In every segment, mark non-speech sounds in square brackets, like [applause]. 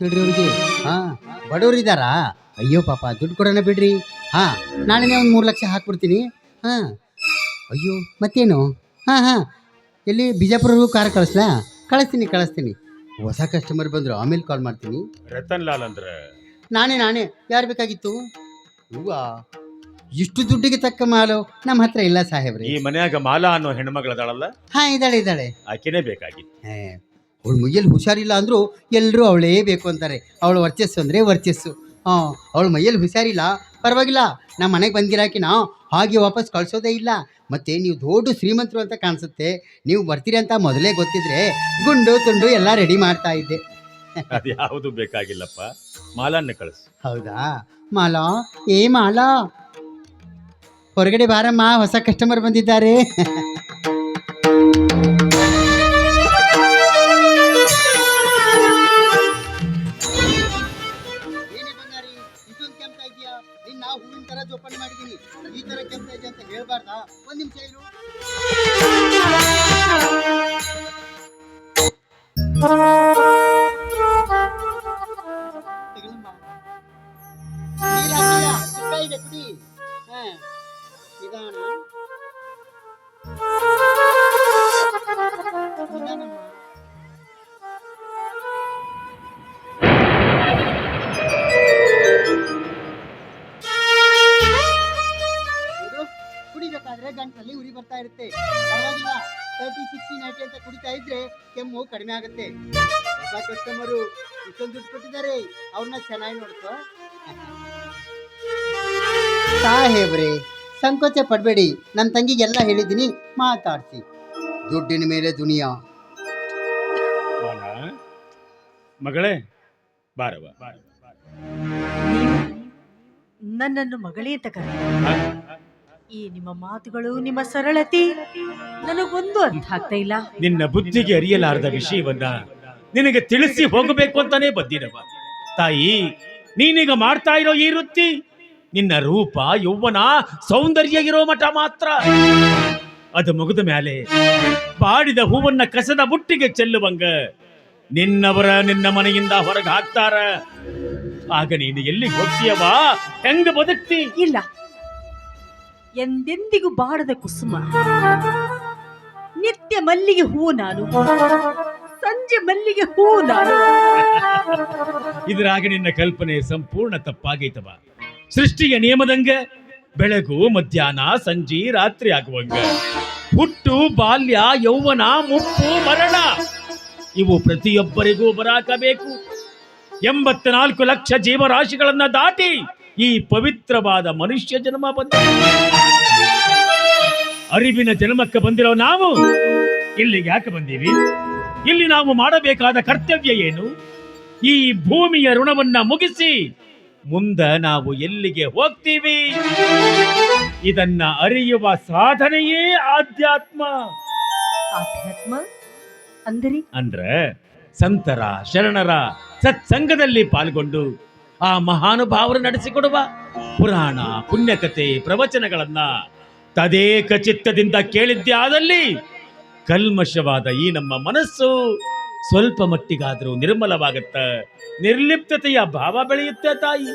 ಅವ್ರಿಗೆ. ಹಾ ಬಡವ್ರು ಇದ್ದಾರಾ? ಅಯ್ಯೋ ಪಾಪ ದುಡ್ಡು ಕೊಡೋಣ ಬಿಡ್ರಿ. ಹಾ ನಾಳೆನೇ ಒಂದು ಮೂರು ಲಕ್ಷ ಹಾಕ್ಬಿಡ್ತೀನಿ. ಹಾ ಅಯ್ಯೋ ಮತ್ತೇನು? ಹಾ ಹಾ ಎಲ್ಲಿ ಬಿಜಾಪುರವ್ರಿಗೂ ಕಾರ್ ಕಳಿಸ್ಲಾ? ಕಳಿಸ್ತೀನಿ ಕಳಿಸ್ತೀನಿ. ಹೊಸ ಕಸ್ಟಮರ್ ಬಂದ್ರು ಆಮೇಲೆ ಕಾಲ್ ಮಾಡ್ತೀನಿ. ರತನ್ ಲಾಲ್ ಅಂದ್ರೆ? ನಾನೇ ನಾನೇ ಯಾರು ಬೇಕಾಗಿತ್ತು? ಹೂವಾ ಇಷ್ಟು ದುಡ್ಡಿಗೆ ತಕ್ಕ ಮಾಲು ನಮ್ಮ ಹತ್ರ ಇಲ್ಲ ಸಾಹೇಬ್ರಿ. ಈ ಮನ್ಯಾಗ ಮಾಲಾ ಅನ್ನೋ ಹೆಣ್ಮಗಳದಾಳಲ್ಲ? ಹಾ ಇದ್ದಾಳೆ ಇದ್ದಾಳೆ. ಆಕೆನೇ ಬೇಕಾಗಿತ್ತು. ಅವಳು ಮೈಯಲ್ಲಿ ಹುಷಾರಿಲ್ಲ ಅಂದರೂ ಎಲ್ಲರೂ ಅವಳೇ ಬೇಕು ಅಂತಾರೆ. ಅವಳು ವರ್ಚಸ್ಸು ಅಂದರೆ ವರ್ಚಸ್ಸು. ಹಾಂ ಅವಳು ಮೈಯಲ್ಲಿ ಹುಷಾರಿಲ್ಲ ಪರವಾಗಿಲ್ಲ. ನಮ್ಮ ಮನೆಗೆ ಬಂದಿರಾಕಿ ನಾವು ಹಾಗೆ ವಾಪಸ್ ಕಳಿಸೋದೇ ಇಲ್ಲ. ಮತ್ತೆ ನೀವು ದೊಡ್ಡ ಶ್ರೀಮಂತರು ಅಂತ ಕಾಣಿಸುತ್ತೆ. ನೀವು ಬರ್ತೀರಿ ಅಂತ ಮೊದಲೇ ಗೊತ್ತಿದ್ರೆ ಗುಂಡು ತುಂಡು ಎಲ್ಲ ರೆಡಿ ಮಾಡ್ತಾ ಇದ್ದೆ. ಅದು ಯಾವುದು ಬೇಕಾಗಿಲ್ಲಪ್ಪ. ಮಾಲನ್ನ ಕಳಿಸು. ಹೌದಾ? ಮಾಲಾ? ಏ ಮಾಲಾ? ಹೊರಗಡೆ ಬಾರಮ್ಮ ಹೊಸ ಕಸ್ಟಮರ್ ಬಂದಿದ್ದಾರೆ. ನಾವು ಹೂವಿನ ತರ ಜೋಪಾನ ಮಾಡಿದೀನಿ. ಈ ತರ ಕೆಂಪ ಇದೆ ಅಂತ ಹೇಳ್ಬಾರ್ದಾ? ಒಂದ್ ನಿಮಿಷ ಇರು. ಕುಡಿಬೇಕಾದ್ರೆ ಗಂಟಲ್ಲಿ ಉರಿ ಬರ್ತಾ ಇರುತ್ತೆ. ಪರವಾಗಿಲ್ಲ ತರ್ಟಿ ಸಿಕ್ಸ್ಟಿ ನೈಂಟಿ ಅಂತ ಕುಡಿತಾ ಇದ್ರೆ ಕೆಮ್ಮು ಕಡಿಮೆ ಆಗುತ್ತೆ. ಹೊಸ ಕಸ್ಟಮರು ಇಷ್ಟೊಂದು ದುಡ್ಡು ಕೊಟ್ಟಿದ್ದಾರೆ. ಅವ್ರನ್ನ ಚೆನ್ನಾಗಿ ನೋಡ್ಕೋ. ಸಾಹೇಬ್ರೆ ಸಂಕೋಚ ಪಡಬೇಡಿ. ನನ್ನ ತಂಗಿಗೆಲ್ಲ ಹೇಳಿದ್ದೀನಿ ಮಾತಾಡ್ಸಿ. ದುಡ್ಡಿನ ಮೇಲೆ ದುನಿಯಾ. ಮಗಳೇ ಬಾರವ ಬಾರವ, ಬಾರವ. ನೀವು ನನ್ನನ್ನು ಮಗಳೇ ಅಂತ? ಈ ನಿಮ್ಮ ಮಾತುಗಳು ನಿಮ್ಮ ಸರಳತೆ. ನನಗೊಂದು ಅರ್ಥ ಆಗ್ತಾ ಇಲ್ಲ. ನಿನ್ನ ಬುದ್ಧಿಗೆ ಅರಿಯಲಾರದ ವಿಷಯವನ್ನ ನಿನಗೆ ತಿಳಿಸಿ ಹೋಗಬೇಕು ಅಂತಾನೆ ಬಂದಿರವ ತಾಯಿ ನೀನೀಗ ಮಾಡ್ತಾ ಇರೋ ಈ ವೃತ್ತಿ ನಿನ್ನ ರೂಪ ಯೌವನ ಸೌಂದರ್ಯ ಇರೋ ಮಠ ಮಾತ್ರ. ಅದು ಮುಗಿದ ಮೇಲೆ ಬಾಡಿದ ಹೂವನ್ನ ಕಸದ ಬುಟ್ಟಿಗೆ ಚೆಲ್ಲುವಂಗ ನಿನ್ನವರ ನಿನ್ನ ಮನೆಯಿಂದ ಹೊರಗೆ ಹಾಕ್ತಾರ. ಆಗ ನೀನು ಎಲ್ಲಿ ಹೋಗ್ತೀಯವಾ ಹೆಂಗ ಬದುಕ್ತಿ? ಇಲ್ಲ. ಎಂದೆಂದಿಗೂ ಬಾಡದ ಕುಸುಮ. ನಿತ್ಯ ಮಲ್ಲಿಗೆ ಹೂ ನಾನು. ಸಂಜೆ ಮಲ್ಲಿಗೆ ಹೂ ನಾನು. ಇದ್ರಾಗ ನಿನ್ನ ಕಲ್ಪನೆ ಸಂಪೂರ್ಣ ತಪ್ಪಾಗೈತವ. ಸೃಷ್ಟಿಯ ನಿಯಮದಂಗ ಬೆಳಗು, ಮಧ್ಯಾಹ್ನ, ಸಂಜೆ, ರಾತ್ರಿ ಆಗುವಂಗ. ಹುಟ್ಟು, ಬಾಲ್ಯ, ಯೌವನ, ಮುಪ್ಪು, ಮರಣ ಇವು ಪ್ರತಿಯೊಬ್ಬರಿಗೂ ಬರಾಕಬೇಕು. ಎಂಬತ್ನಾಲ್ಕು ಲಕ್ಷ ಜೀವರಾಶಿಗಳನ್ನ ದಾಟಿ ಈ ಪವಿತ್ರವಾದ ಮನುಷ್ಯ ಜನ್ಮ ಬಂದ. ಅರಿವಿನ ಜನ್ಮಕ್ಕೆ ಬಂದಿರೋ ನಾವು ಇಲ್ಲಿಗೆ ಯಾಕೆ ಬಂದೀವಿ? ಇಲ್ಲಿ ನಾವು ಮಾಡಬೇಕಾದ ಕರ್ತವ್ಯ ಏನು? ಈ ಭೂಮಿಯ ಋಣವನ್ನ ಮುಗಿಸಿ ಮುಂದ ನಾವು ಎಲ್ಲಿಗೆ ಹೋಗ್ತೀವಿ? ಇದನ್ನ ಅರಿಯುವ ಸಾಧನೆಯೇ ಆಧ್ಯಾತ್ಮ. ಆಧ್ಯಾತ್ಮ? ಅಂದರೆ? ಅಂದ್ರೆ ಸಂತರ ಶರಣರ ಸತ್ಸಂಗದಲ್ಲಿ ಪಾಲ್ಗೊಂಡು ಆ ಮಹಾನುಭಾವರು ನಡೆಸಿಕೊಡುವ ಪುರಾಣ ಪುಣ್ಯಕಥೆ ಪ್ರವಚನಗಳನ್ನ ತದೇಕ ಚಿತ್ತದಿಂದ ಕೇಳಿದ್ದೆ ಆದಲ್ಲಿ ಕಲ್ಮಶವಾದ ಈ ನಮ್ಮ ಮನಸ್ಸು ಸ್ವಲ್ಪ ಮಟ್ಟಿಗಾದರೂ ನಿರ್ಮಲವಾಗತ್ತ, ನಿರ್ಲಿಪ್ತತೆಯ ಭಾವ ಬೆಳೆಯುತ್ತೆ ತಾಯಿ.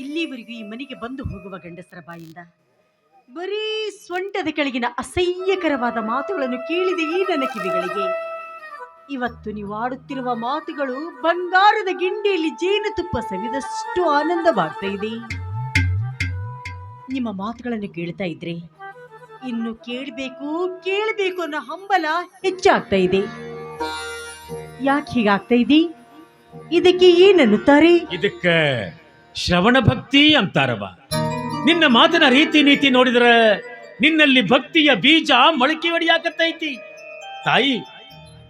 ಇಲ್ಲಿವರೆಗೂ ಈ ಮನೆಗೆ ಬಂದು ಹೋಗುವ ಗಂಡಸರ ಬಾಯಿಂದ ಬರೀ ಸೊಂಟದ ಕೆಳಗಿನ ಅಸಹ್ಯಕರವಾದ ಮಾತುಗಳನ್ನು ಕೇಳಿದೆ ಈ ನನ್ನ ಕಿವಿಗಳಿಗೆ. ಇವತ್ತು ನೀವು ಆಡುತ್ತಿರುವ ಮಾತುಗಳು ಬಂಗಾರದ ಗಿಂಡಿಯಲ್ಲಿ ಜೇನುತುಪ್ಪ ಸವಿದಷ್ಟು ಆನಂದವಾಗ್ತಾ ಇದೆ. ನಿಮ್ಮ ಮಾತುಗಳನ್ನು ಕೇಳ್ತಾ ಇದ್ರೆ ಇನ್ನು ಕೇಳಬೇಕು ಕೇಳಬೇಕು ಅನ್ನೋ ಹಂಬಲ ಹೆಚ್ಚಾಗ್ತಾ ಇದೆ. ಯಾಕೆ ಹೀಗಾಗ್ತಾ ಇದೆ ಇದಕ್ಕೆ ಏನನ್ನುತ್ತಾರೆ? ಇದಕ್ಕೆ ಶ್ರವಣ ಭಕ್ತಿ ಅಂತಾರವ. ನಿನ್ನ ಮಾತಿನ ರೀತಿ ನೀತಿ ನೋಡಿದ್ರೆ ನಿನ್ನಲ್ಲಿ ಭಕ್ತಿಯ ಬೀಜ ಮೊಳಕೆ ಹೊಡಿಯಾಕತ್ತೈತಿ ತಾಯಿ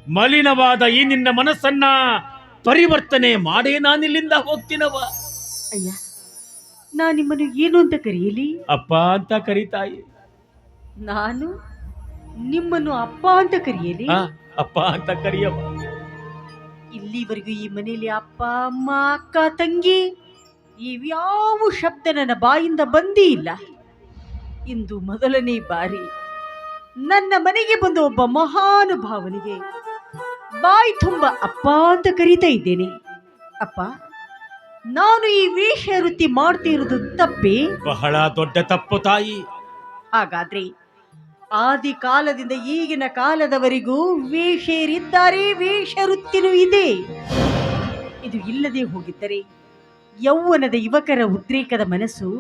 ಮಲಿನವಾದ ಈ ನಿನ್ನ ಮನಸ್ಸನ್ನ ಪರಿವರ್ತನೆ ಮಾಡೇ ನಾನಿಲ್ಲಿಂದ ಹೋಗ್ತೀನವ. ಅಯ್ಯ ನಾ ನಿಮ್ಮನ್ನು ಏನು ಅಂತ ಕರೆಯಲಿ? ಅಪ್ಪ ಅಂತ ಕರೀತಾಯಿ ನಾನು ನಿಮ್ಮನ್ನು ಅಪ್ಪ ಅಂತ ಕರೆಯಲಿ? ಆ, ಅಪ್ಪ ಅಂತ ಕರಿಯವ ಇಲ್ಲಿವರೆಗೂ ಈ ಮನೆಯಲ್ಲಿ ಅಪ್ಪ ಅಮ್ಮ ಅಕ್ಕ ತಂಗಿ ಇವ್ಯಾವ ಶಬ್ದ ನನ್ನ ಬಾಯಿಂದ ಬಂದೇ ಇಲ್ಲ. ಇಂದು ಮೊದಲನೇ ಬಾರಿ ನನ್ನ ಮನೆಗೆ ಬಂದ ಒಬ್ಬ ಮಹಾನುಭಾವನಿಗೆ ಬಾಯಿ ತುಂಬ ಅಪ್ಪ ಅಂತ ಕರೀತಾ ಇದ್ದೇನೆ. ಅಪ್ಪ ನಾನು ಈ ವೇಷ ವೃತ್ತಿ ಮಾಡ್ತಿರೋದು ತಪ್ಪೇ? ಬಹಳ ದೊಡ್ಡ ತಪ್ಪು ತಾಯಿ. ಹಾಗಾದ್ರೆ ಆದಿ ಕಾಲದಿಂದ ಈಗಿನ ಕಾಲದವರೆಗೂ ವೇಷರಿದ್ದಾರೆ ವೇಷ ವೃತ್ತಿನೂ ಇದೆ. ಇದು ಇಲ್ಲದೆ ಹೋಗಿದ್ದರೆ ಯೌವನದ ಯುವಕರ ಉದ್ರೇಕದ ಮನಸ್ಸು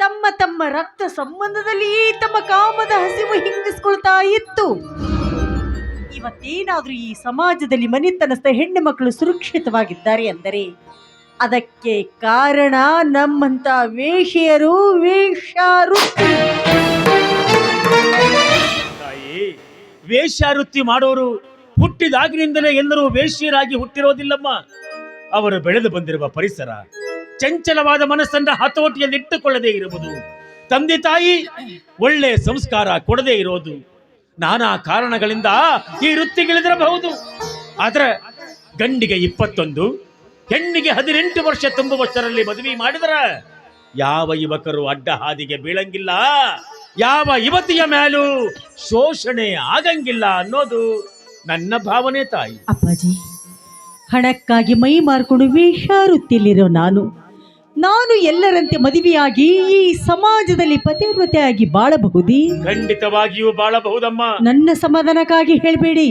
ತಮ್ಮ ತಮ್ಮ ರಕ್ತ ಸಂಬಂಧದಲ್ಲಿ ತಮ್ಮ ಕಾಮದ ಹಸಿವು ಹಿಂಗಿಸ್ಕೊಳ್ತಾ ಇತ್ತು. ಇವತ್ತೇನಾದರೂ ಈ ಸಮಾಜದಲ್ಲಿ ಮನೆತನಸ್ಥ ಹೆಣ್ಣು ಮಕ್ಕಳು ಸುರಕ್ಷಿತವಾಗಿದ್ದಾರೆ ಅಂದರೆ ಅದಕ್ಕೆ ಕಾರಣ ನಮ್ಮಂತ ವೇಷಿಯರು ವೇಷಾರುತ್ತಿ ತಾಯಿ ವೇಶ್ಯಾವೃತ್ತಿ ಮಾಡೋರು ಹುಟ್ಟಿದಾಗಿನಿಂದಲೇ ಎಲ್ಲರೂ ವೇಶ್ಯರಾಗಿ ಹುಟ್ಟಿರೋದಿಲ್ಲಮ್ಮ. ಅವರು ಬೆಳೆದು ಬಂದಿರುವ ಪರಿಸರ ಚಂಚಲವಾದ ಮನಸ್ಸನ್ನ ಹತೋಟಿಯಲ್ಲಿಟ್ಟುಕೊಳ್ಳದೆ ಇರುವುದು. ತಂದೆ ತಾಯಿ, ಒಳ್ಳೆ ಸಂಸ್ಕಾರ ಕೊಡದೇ ಇರೋದು. ನಾನಾ ಕಾರಣಗಳಿಂದ ಈ ವೃತ್ತಿಗಿಳಿದಿರಬಹುದು. ಆದ್ರೆ ಗಂಡಿಗೆ ಇಪ್ಪತ್ತೊಂದು ಹೆಣ್ಣಿಗೆ ಹದಿನೆಂಟು ವರ್ಷ ತುಂಬುವಷ್ಟರಲ್ಲಿ ಮದುವೆ ಮಾಡಿದ್ರ ಯಾವ ಯುವಕರು ಅಡ್ಡ ಹಾದಿಗೆ ಬೀಳಂಗಿಲ್ಲ ಯಾವ ಯುವತಿಯ ಮೇಲೂ ಶೋಷಣೆ ಆಗಂಗಿಲ್ಲ ಅನ್ನೋದು ನನ್ನ ಭಾವನೆ ತಾಯಿ. ಅಪ್ಪಾಜಿ ಹಣಕ್ಕಾಗಿ ಮೈ ಮಾರ್ಕೊಂಡು ವೇಷಾರುತ್ತಿಲ್ಲಿರೋ ನಾನು. ನಾನು ಎಲ್ಲರಂತೆ ಮದುವೆಯಾಗಿ ಈ ಸಮಾಜದಲ್ಲಿ ಪತಿವ್ರತೆಯಾಗಿ ಬಾಳಬಹುದೇ? ಖಂಡಿತವಾಗಿಯೂ ಬಾಳಬಹುದಮ್ಮ. ನನ್ನ ಸಮಾಧಾನಕ್ಕಾಗಿ ಹೇಳಬೇಡಿ.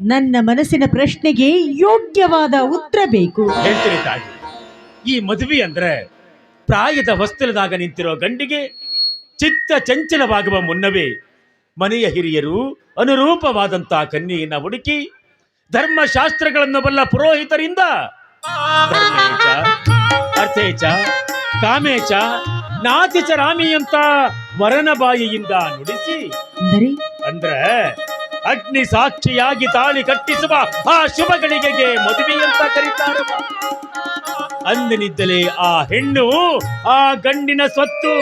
ನನ್ನ ಮನಸ್ಸಿನ ಪ್ರಶ್ನೆಗೆ ಯೋಗ್ಯವಾದ ಉತ್ತರ ಬೇಕು. ಹೇಳ್ತೀನಿ ತಾಯಿ ಈ ಮದುವೆ ಅಂದ್ರೆ ಪ್ರಾಯದ ಹೊಸ್ತಲದಾಗ ನಿಂತಿರೋ ಗಂಡಿಗೆ ಚಿತ್ತ ಚಂಚಲವಾಗುವ ಮುನ್ನವೇ ಮನೆಯ ಹಿರಿಯರು ಅನುರೂಪವಾದಂತಹ ಕನ್ನಿಯನ್ನ ಹುಡುಕಿ ಧರ್ಮಶಾಸ್ತ್ರಗಳನ್ನು ಬಲ್ಲ ಪುರೋಹಿತರಿಂದ ಧರ್ಮೇಚ ಅರ್ಥೇಚ ಕಾಮೇಚ ನಾತಿಚ ರಾಮಿಯಂತ ವರನ ಬಾಯಿಯಿಂದ ನುಡಿಸಿ ಅಂದರೆ? ಅಂದ್ರೆ ಅಗ್ನಿ ಸಾಕ್ಷಿಯಾಗಿ ತಾಳಿ ಕಟ್ಟಿಸುವ ಆ ಶುಭ ಗಳಿಗೆಗೆ ಮದುವೆ ಅಂತ ಕರೀತಾರೆ ಅಂದಿನಿದ್ದಲೇ ಆ ಹೆಣ್ಣು, ಆ ಗಂಡಿನ ಸ್ವತ್ತು,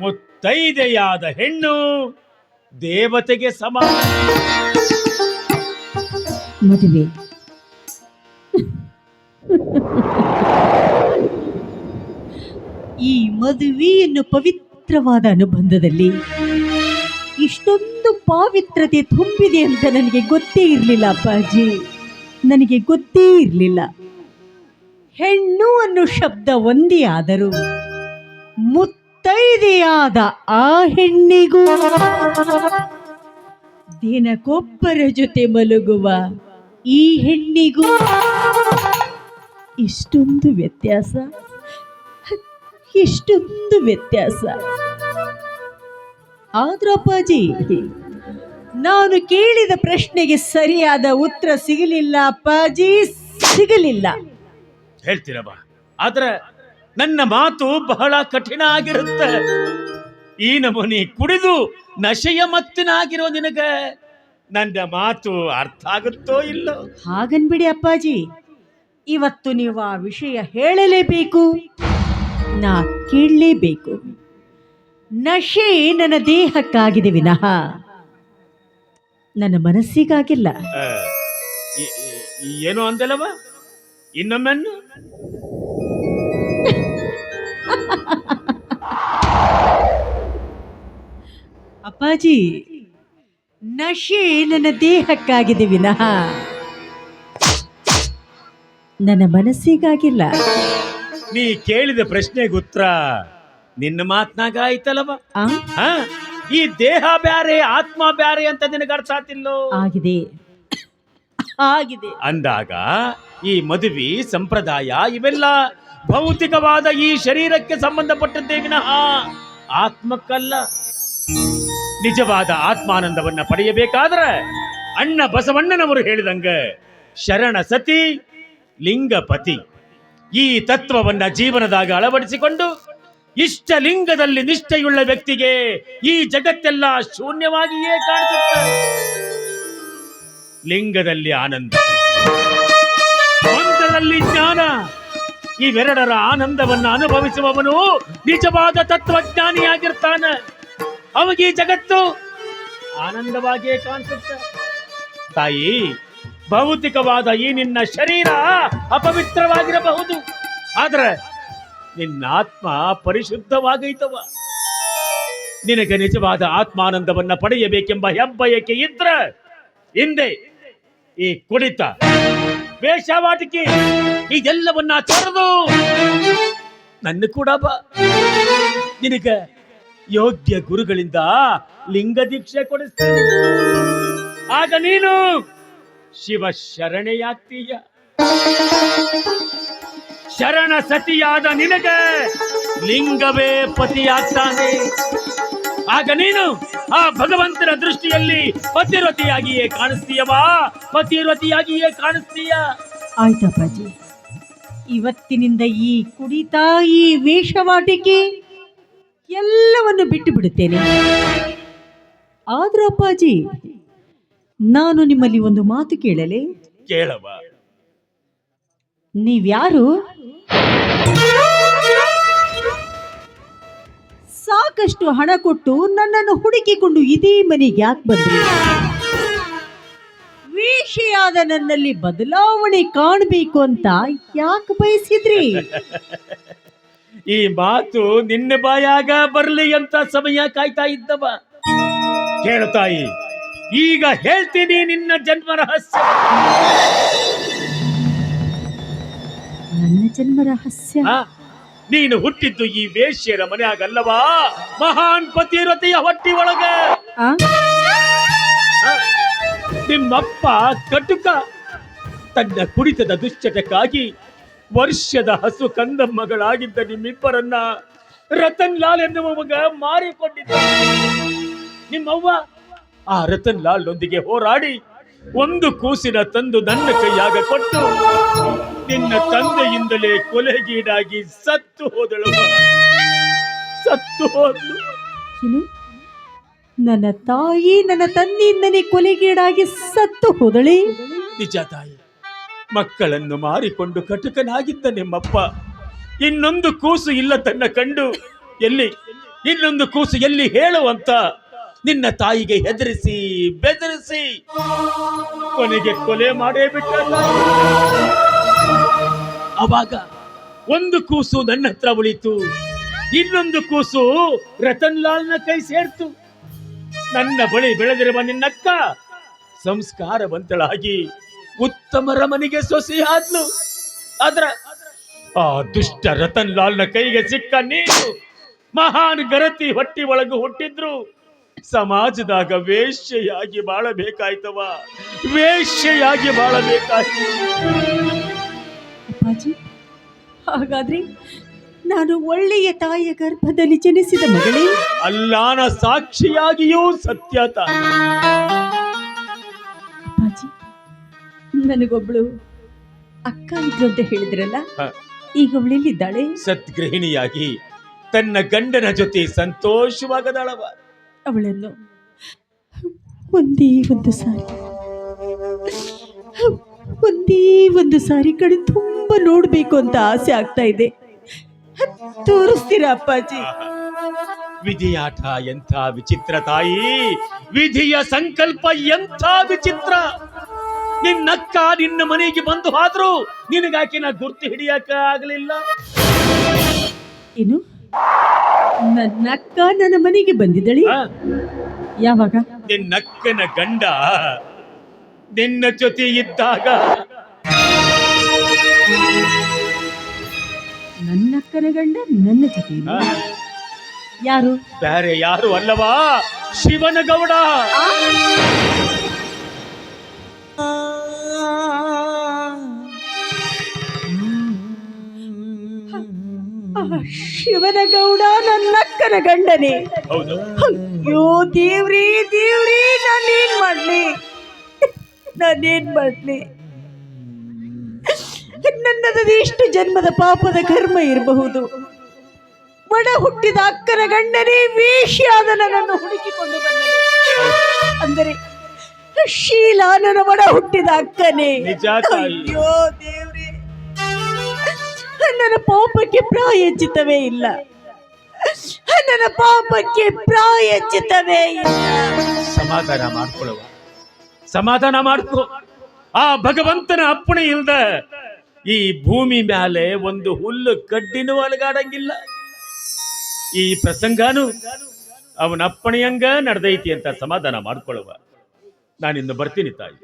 ಮುತ್ತೈದೆಯಾದ ಹೆಣ್ಣು ದೇವತೆಗೆ ಸಮ. ಮದುವೆ. ಈ ಮದುವೆಯನ್ನು ಪವಿತ್ರವಾದ ಅನುಬಂಧದಲ್ಲಿ ಇಷ್ಟೊಂದು ಪಾವಿತ್ರತೆ ತುಂಬಿದೆ ಅಂತ ನನಗೆ ಗೊತ್ತೇ ಇರಲಿಲ್ಲ, ಅಪ್ಪಾಜಿ. ನನಗೆ ಗೊತ್ತೇ ಇರಲಿಲ್ಲ. ಹೆಣ್ಣು ಅನ್ನೋ ಶಬ್ದ ಒಂದೇ ಆದರೂ ಮುತ್ತೈದೆಯಾದ ಆ ಹೆಣ್ಣಿಗೂ ದಿನಕ್ಕೊಬ್ಬರ ಜೊತೆ ಮಲಗುವ ಈ ಹೆಣ್ಣಿಗೂ ಇಷ್ಟೊಂದು ವ್ಯತ್ಯಾಸ. ಇಷ್ಟೊಂದು ವ್ಯತ್ಯಾಸ. ಆದ್ರೂ ಅಪ್ಪಾಜಿ ನಾನು ಕೇಳಿದ ಪ್ರಶ್ನೆಗೆ ಸರಿಯಾದ ಉತ್ತರ ಸಿಗಲಿಲ್ಲ ಅಪ್ಪಾಜಿ ಸಿಗಲಿಲ್ಲ. ಹೇಳ್ತೀರಮ್ಮ ಆದ್ರೆ ನನ್ನ ಮಾತು ಬಹಳ ಕಠಿಣ ಆಗಿರುತ್ತೆ. ಈ ನಮೂನಿ ಕುಡಿದು ನಶೆಯ ಮತ್ತಿನಾಗಿರೋ ನಿನಗ ನನ್ನ ಮಾತು ಅರ್ಥ ಆಗುತ್ತೋ ಇಲ್ಲೋ? ಹಾಗನ್ಬಿಡಿ ಅಪ್ಪಾಜಿ. ಇವತ್ತು ನೀವು ಆ ವಿಷಯ ಹೇಳಲೇಬೇಕು. ನಾ ಕೇಳಲೇಬೇಕು. ನಶೆ ನನ್ನ ದೇಹಕ್ಕಾಗಿದೆ ವಿನಃ. ನನ್ನ ಮನಸ್ಸಿಗಾಗಿಲ್ಲ. ಏನು ಅಂದಲ್ಲವ ಇನ್ನೊಮ್ಮೆ [laughs] ಅಪ್ಪಾಜಿ ನಶೆ ನನ್ನ ದೇಹಕ್ಕಾಗಿದೆ ವಿನಃ. ನನ್ನ ಮನಸ್ಸಿಗಾಗಿಲ್ಲ. ನೀ ಕೇಳಿದ ಪ್ರಶ್ನೆಗೆ ಉತ್ತರ ನಿನ್ನ ಮಾತ್ನಾಗ ಆಯ್ತಲ್ಲವ? ಹಾ? ಈ ದೇಹ ಬ್ಯಾರೆ ಆತ್ಮ ಬ್ಯಾರೆ ಅಂತ ನಿನಗೆ ಅರ್ಥ ಆತಿಲ್ಲೋ? ಆಗಿದೆ. ಆಗಿದೆ. ಅಂದಾಗ ಈ ಮದುವೆ ಸಂಪ್ರದಾಯ ಇವೆಲ್ಲ ಭೌತಿಕವಾದ ಈ ಶರೀರಕ್ಕೆ ಸಂಬಂಧಪಟ್ಟದ್ದೇ ವಿನಃ ಆತ್ಮಕ್ಕಲ್ಲ. ನಿಜವಾದ ಆತ್ಮಾನಂದವನ್ನ ಪಡೆಯಬೇಕಾದ್ರೆ ಅಣ್ಣ ಬಸವಣ್ಣನವರು ಹೇಳಿದಂಗ ಶರಣ ಸತಿ ಲಿಂಗಪತಿ. ಈ ತತ್ವವನ್ನ ಜೀವನದಾಗ ಅಳವಡಿಸಿಕೊಂಡು ಇಷ್ಟ ಲಿಂಗದಲ್ಲಿ ನಿಷ್ಠೆಯುಳ್ಳ ವ್ಯಕ್ತಿಗೆ ಈ ಜಗತ್ತೆಲ್ಲ ಶೂನ್ಯವಾಗಿಯೇ ಕಾಣಿಸುತ್ತೆ. ಲಿಂಗದಲ್ಲಿ ಆನಂದ. ಮಂತ್ರದಲ್ಲಿ ಜ್ಞಾನ. ಇವೆರಡರ ಆನಂದವನ್ನು ಅನುಭವಿಸುವವನು ನಿಜವಾದ ತತ್ವಜ್ಞಾನಿಯಾಗಿರ್ತಾನೆ. ಅವಗೆ ಜಗತ್ತು ಆನಂದವಾಗಿಯೇ ಕಾಣಿಸುತ್ತೆ. ತಾಯಿ, ಭೌತಿಕವಾದ ಈ ನಿನ್ನ ಶರೀರ ಅಪವಿತ್ರವಾಗಿರಬಹುದು. ಆದ್ರೆ ನಿನ್ನ ಆತ್ಮ ಪರಿಶುದ್ಧವಾಗೈತವ. ನಿನಗೆ ನಿಜವಾದ ಆತ್ಮಾನಂದವನ್ನ ಪಡೆಯಬೇಕೆಂಬ ಹೆಬ್ಬಯಕೆ ಇದ್ರ ಹಿಂದೆ ಈ ಕುಡಿತ ವೇಷವಾಟಿಕೆ ಇದೆಲ್ಲವನ್ನ ತೊರೆದು ನನ್ನ ಕೂಡ ಬಾ. ನಿನಗ ಯೋಗ್ಯ ಗುರುಗಳಿಂದ ಲಿಂಗ ದೀಕ್ಷೆ ಕೊಡಿಸ್ತೀನಿ. ಆಗ ನೀನು ಶಿವ ಶರಣೆಯಾಗ್ತೀಯ ಶರಣ ಸತಿಯಾದ ನಿನಗೆ ಲಿಂಗವೇ ಪತಿಯಾಗ್ತಾನೆ. ಆಗ ನೀನು ಆ ಭಗವಂತನ ದೃಷ್ಟಿಯಲ್ಲಿ ಪತಿರತಿಯಾಗಿಯೇ ಕಾಣಿಸ್ತೀಯವಾ ಪತಿರತಿಯಾಗಿಯೇ ಕಾಣಿಸ್ತೀಯ? ಆಯ್ತಪ್ಪಾಜಿ ಇವತ್ತಿನಿಂದ ಈ ಕುಡಿತ ಈ ವೇಷವಾಟಿಕೆ ಎಲ್ಲವನ್ನು ಬಿಟ್ಟು ಬಿಡುತ್ತೇನೆ ಆದ್ರೂ ಅಪ್ಪಾಜಿ ನಾನು ನಿಮ್ಮಲ್ಲಿ ಒಂದು ಮಾತು ಕೇಳಲೇ? ಕೇಳವ ನೀವ್ಯಾರು? ಸಾಕಷ್ಟು ಹಣ ಕೊಟ್ಟು ನನ್ನನ್ನು ಹುಡುಕಿಕೊಂಡು ಇದೇ ಮನೆಗೆ ಯಾಕೆ ಬಂದ್ರಿ? ವೇಷಿಯಾದ ನನ್ನಲ್ಲಿ ಬದಲಾವಣೆ ಕಾಣಬೇಕು ಅಂತ ಯಾಕೆ ಬಯಸಿದ್ರಿ? ಈ ಮಾತು ನಿನ್ನ ಬಾಯಾಗ ಬರಲಿ ಅಂತ ಸಮಯ ಕಾಯ್ತಾ ಇದ್ದವ. ಕೇಳು ತಾಯಿ, ಈಗ ಹೇಳ್ತೀನಿ ನಿನ್ನ ಜನ್ಮ ರಹಸ್ಯ. ಜನ್ಮ ರಹಸ್ಯ. ನೀನು ಹುಟ್ಟಿದ್ದು ಈ ವೇಶ್ಯರ ಮನೆಯಾಗಲ್ಲವಾ? ಮಹಾನ್ ಪತಿರತೆಯ ಹೊಟ್ಟಿ ಒಳಗ ಆ? ನಿಮ್ಮಪ್ಪ ಕಟುಕ ತನ್ನ ಕುಡಿತದ ದುಶ್ಚಟಕ್ಕಾಗಿ ವರ್ಷದ ಹಸು ಕಂದಮ್ಮಗಳಾಗಿದ್ದ ನಿಮ್ಮಿಬ್ಬರನ್ನ ರತನ್ ಲಾಲ್ ಎನ್ನುವ ಮಗ ಮಾರಿಕೊಂಡಿದ್ದ. ನಿಮ್ಮವ್ವ ಆ ರತನ್ ಲಾಲ್ ನೊಂದಿಗೆ ಹೋರಾಡಿ ಒಂದು ಕೂಸಿನ ತಂದು ನನ್ನ ಕೈಯಾಗ ಕೊಟ್ಟು ನಿನ್ನ ತಂದೆಯಿಂದಲೇ ಕೊಲೆಗೀಡಾಗಿ ಸತ್ತು ಹೋದಳು. ಸತ್ತು ಹೋದಳು ಏನು ನನ್ನ ತಾಯಿ ನನ್ನ ತಂದೆಯಿಂದಲೇ ಕೊಲೆಗೀಡಾಗಿ ಸತ್ತು ಹೋದಳೆ? ನಿಜ ತಾಯಿ ಮಕ್ಕಳನ್ನು ಮಾರಿಕೊಂಡು ಕಟುಕನಾಗಿದ್ದ ನಿಮ್ಮಪ್ಪ ಇನ್ನೊಂದು ಕೂಸು ಇಲ್ಲ ತನ್ನ ಕಂಡು ಎಲ್ಲಿ ಇನ್ನೊಂದು ಕೂಸು ಎಲ್ಲಿ ಹೇಳುವಂತ ನಿನ್ನ ತಾಯಿಗೆ ಹೆದರಿಸಿ, ಬೆದರಿಸಿ. ಕೊನೆಗೆ ಕೊಲೆ ಮಾಡೇ ಬಿಟ್ಟಲ್ಲ. ಅವಾಗ ಒಂದು ಕೂಸು ನನ್ನ ಹತ್ರ ಉಳಿತು. ಇನ್ನೊಂದು ಕೂಸು ರತನ್ ಲಾಲ್ನ ಕೈ ಸೇರ್ತು. ನನ್ನ ಬಳಿ ಬೆಳೆದಿರುವ ನಿನ್ನಕ್ಕ ಸಂಸ್ಕಾರವಂತಳಾಗಿ ಉತ್ತಮರ ಮನೆಗೆ ಸೊಸೆಯಾದ್ಲು ಆದ್ರ ಆ ದುಷ್ಟ ರತನ್ ಲಾಲ್ನ ಕೈಗೆ ಸಿಕ್ಕ ನೀನು ಮಹಾನ್ ಗರತಿ ಹೊಟ್ಟಿ ಒಳಗೆ ಹುಟ್ಟಿದ್ರು. ಸಮಾಜದಾಗ ವೇಶ್ಯೆಯಾಗಿ ಬಾಳಬೇಕಾಯ್ತವ ವೇಶ್ಯೆಯಾಗಿ ಬಾಳಬೇಕಾಯ್ತು. ಅಪ್ಪಾಜಿ ಹಾಗಾದ್ರೆ ನಾನು ಒಳ್ಳೆಯ ತಾಯಿಯ ಗರ್ಭದಲ್ಲಿ ಜನಿಸಿದ ಮಗಳೇ? ಅಲ್ಲಾನ ಸಾಕ್ಷಿಯಾಗಿಯೂ ಸತ್ಯ ತಾನೆ. ಅಪ್ಪಾಜಿ ನನಗೊಬ್ಳು ಅಕ್ಕ ಇದ್ರು ಅಂತ ಹೇಳಿದ್ರಲ್ಲ? ಹ. ಈಗ ಅವಳೆಲ್ಲಿದ್ದಾಳೆ ಸದ್ಗೃಹಿಣಿಯಾಗಿ ತನ್ನ ಗಂಡನ ಜೊತೆ ಸಂತೋಷವಾಗದಳವ ಅವಳನ್ನು. ಒಂದೇ ಒಂದು ಸಾರಿ. ಒಂದೇ ಒಂದು ಸಾರಿ ಕಡೆ ತುಂಬಾ ನೋಡಬೇಕು ಅಂತ ಆಸೆ ಆಗ್ತಾ ಇದೆ. ತೋರಿಸ್ತೀರಾ ಅಪ್ಪಾಜಿ? ವಿಧಿಯಾಟ ಎಂಥ ವಿಚಿತ್ರ ತಾಯಿ? ವಿಧಿಯ ಸಂಕಲ್ಪ ಎಂಥ ವಿಚಿತ್ರ? ನಿನ್ನಕ್ಕ ನಿನ್ನ ಮನೆಗೆ ಬಂದು ಹಾದ್ರು ನಿನಗಾಕಿನ ಗುರ್ತು ಹಿಡಿಯಕ ಆಗಲಿಲ್ಲ. ಏನು? ನನ್ನ ಅಕ್ಕ ನನ್ನ ಮನೆಗೆ ಬಂದಿದ್ದಳಿ. ಆ? ಯಾವಾಗ? ನಿನ್ನಕ್ಕನ ಗಂಡ ನಿನ್ನ ಜೊತೆ ಇದ್ದಾಗ. ನನ್ನ ಅಕ್ಕನ ಗಂಡ ನನ್ನ ಜೊತೆ ಆ, ಯಾರು? ಬೇರೆ ಯಾರು ಅಲ್ಲವಾ? ಶಿವನ ಶಿವನ ಗೌಡ ನನ್ನ ಅಕ್ಕನ ಗಂಡನೇ. ಅಯ್ಯೋ ದೇವ್ರಿ ದೇವ್ರಿ ನಾನೇನ್ ಮಾಡ್ಲಿ? ನಾನೇನ್ ಮಾಡ್ಲಿ? ನನ್ನದದು ಎಷ್ಟು ಜನ್ಮದ ಪಾಪದ ಕರ್ಮ ಇರಬಹುದು? ಒಡ ಹುಟ್ಟಿದ ಅಕ್ಕನ ಗಂಡನೇ ವೇಷಿಯಾದ ನನ್ನನ್ನು ಹುಡುಕಿಕೊಂಡು ಬಂದನೆ. ಅಂದರೆ ಶೀಲಾ ನನ್ನ ಒಡ ಹುಟ್ಟಿದ ಅಕ್ಕನೇ. ಅಯ್ಯೋ ದೇವ್ರಿ. ನನ್ನ ಪಾಪಕ್ಕೆ ಪ್ರಾಯಚಿತವೇ ಇಲ್ಲ. ನನ್ನ ಪಾಪಕ್ಕೆ ಪ್ರಾಯಚಿತವೇ ಇಲ್ಲ. ಸಮಾಧಾನ ಮಾಡ್ಕೊಳ್ಳುವ. ಸಮಾಧಾನ ಮಾಡ್ಕೊ. ಆ ಭಗವಂತನ ಅಪ್ಪಣೆ ಇಲ್ದ ಈ ಭೂಮಿ ಮ್ಯಾಲೆ ಒಂದು ಹುಲ್ಲು ಕಡ್ಡಿನೂ ಅಲಗಾಡಂಗಿಲ್ಲ. ಈ ಪ್ರಸಂಗನು ಅವನ ಅಪ್ಪಣೆಯಂಗ ನಡೆದೈತಿ ಅಂತ ಸಮಾಧಾನ ಮಾಡ್ಕೊಳ್ಳುವ. ನಾನಿಂದು ಬರ್ತೀನಿ ತಾಯಿ.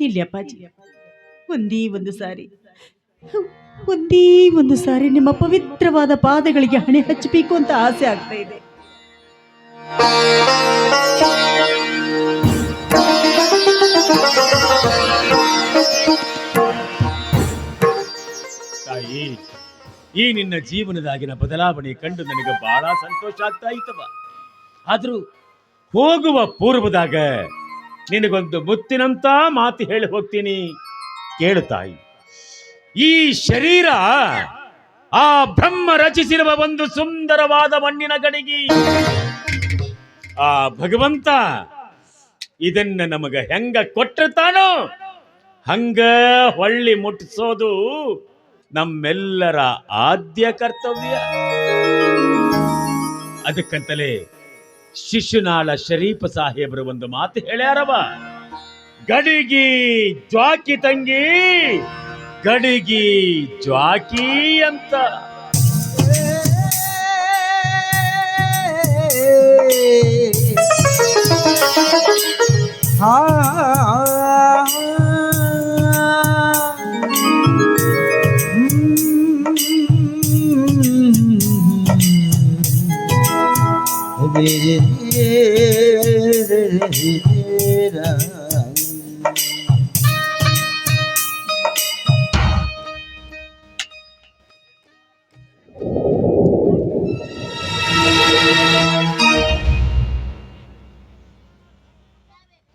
ಇಲ್ಲಿ ಅಪ್ಪಾಜಿ ಒಂದೇ ಒಂದು ಸಾರಿ. ಒಂದೇ ಒಂದು ಸಾರಿ ನಿಮ್ಮ ಪವಿತ್ರವಾದ ಪಾದಗಳಿಗೆ ಹಣೆ ಹಚ್ಚಬೇಕು ಅಂತ ಆಸೆ ಆಗ್ತಾ ಇದೆ. ತಾಯಿ, ಈ ನಿನ್ನ ಜೀವನದಾಗಿನ ಬದಲಾವಣೆ ಕಂಡು ನನಗೆ ಬಹಳ ಸಂತೋಷ ಆಗ್ತಾ ಇತ್ತವ ಆದ್ರೂ ಹೋಗುವ ಪೂರ್ವದಾಗ ನಿನಗೊಂದು ಮುತ್ತಿನಂತ ಮಾತು ಹೇಳಿ ಹೋಗ್ತೀನಿ. ಕೇಳು ತಾಯಿ. ಈ ಶರೀರ ಆ ಬ್ರಹ್ಮ ರಚಿಸಿರುವ ಒಂದು ಸುಂದರವಾದ ಮಣ್ಣಿನ ಗಡಿಗೆ ಆ ಭಗವಂತ ಇದನ್ನ ನಮಗ ಹೆಂಗ ಕೊಟ್ಟಿರ್ತಾನೋ ಹಂಗ ಹೊಳ್ಳಿ ಮುಟ್ಟಿಸೋದು ನಮ್ಮೆಲ್ಲರ ಆದ್ಯ ಕರ್ತವ್ಯ. ಅದಕ್ಕಂತಲೇ ಶಿಶುನಾಳ ಶರೀಫ ಸಾಹೇಬರು ಒಂದು ಮಾತು ಹೇಳ್ಯಾರವ. ಗಡಿಗಿ ಜ್ವಾಕಿ ತಂಗಿ ಗಡಿಗಿ ಜ್ವಾಕಿ ಅಂತ.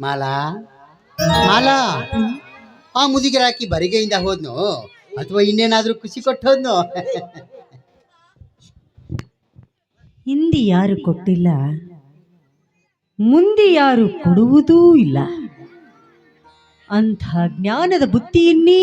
ಮಾಲಾ? ಮಾಲಾ, ಆ ಮುದಿಗೆ ಹಾಕಿ ಬರಿಗೆಯಿಂದ ಹೋದ್ನು? ಅಥವಾ ಇನ್ನೇನಾದ್ರೂ ಖುಷಿ ಕೊಟ್ಟು ಹಿಂದಿ ಯಾರು ಕೊಟ್ಟಿಲ್ಲ, ಮುಂದೆ ಯಾರು ಕೊಡುವುದೂ ಇಲ್ಲ. ಅಂಥ ಜ್ಞಾನದ ಬುತ್ತಿಯನ್ನೇ